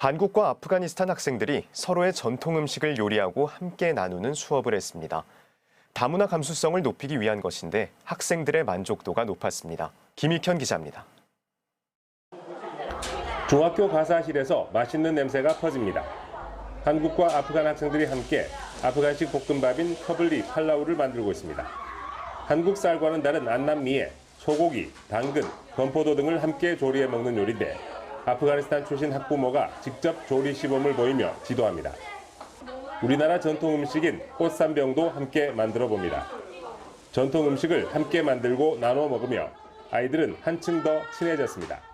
한국과 아프가니스탄 학생들이 서로의 전통 음식을 요리하고 함께 나누는 수업을 했습니다. 다문화 감수성을 높이기 위한 것인데 학생들의 만족도가 높았습니다. 김익현 기자입니다. 중학교 가사실에서 맛있는 냄새가 퍼집니다. 한국과 아프간 학생들이 함께 아프간식 볶음밥인 커블리 팔라우를 만들고 있습니다. 한국 쌀과는 다른 안남미에 소고기, 당근, 건포도 등을 함께 조리해 먹는 요리인데 아프가니스탄 출신 학부모가 직접 조리 시범을 보이며 지도합니다. 우리나라 전통 음식인 꽃산병도 함께 만들어 봅니다. 전통 음식을 함께 만들고 나눠 먹으며 아이들은 한층 더 친해졌습니다.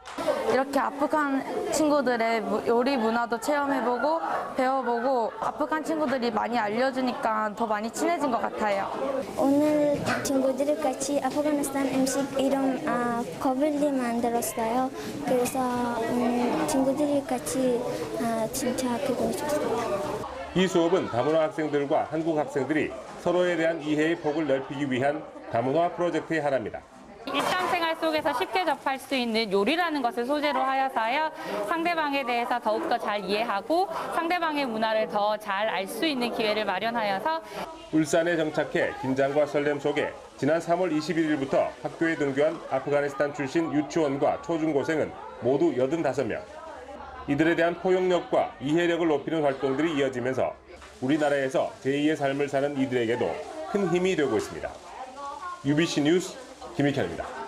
이렇게 아프간 친구들의 무- 요리 문화도 체험해보고 배워보고 아프간 친구들이 많이 알려주니까 더 많이 친해진 것 같아요. 오늘 친구들이 같이 아프가니스탄 음식 이름 아, 거블리 만들었어요. 그래서 음, 친구들이 같이 아, 진짜 기분이 좋습니다. 이 수업은 다문화 학생들과 한국 학생들이 서로에 대한 이해의 폭을 넓히기 위한 다문화 프로젝트의 하나입니다. 일상생활 속에서 쉽게 접할 수 있는 요리라는 것을 소재로 하여서요 상대방에 대해서 더욱더 잘 이해하고 상대방의 문화를 더 잘 알 수 있는 기회를 마련하여서 울산에 정착해 긴장과 설렘 속에 지난 3월 21일부터 학교에 등교한 아프가니스탄 출신 유치원과 초중고생은 모두 85명. 이들에 대한 포용력과 이해력을 높이는 활동들이 이어지면서 우리나라에서 제2의 삶을 사는 이들에게도 큰 힘이 되고 있습니다. UBC 뉴스 김익현입니다.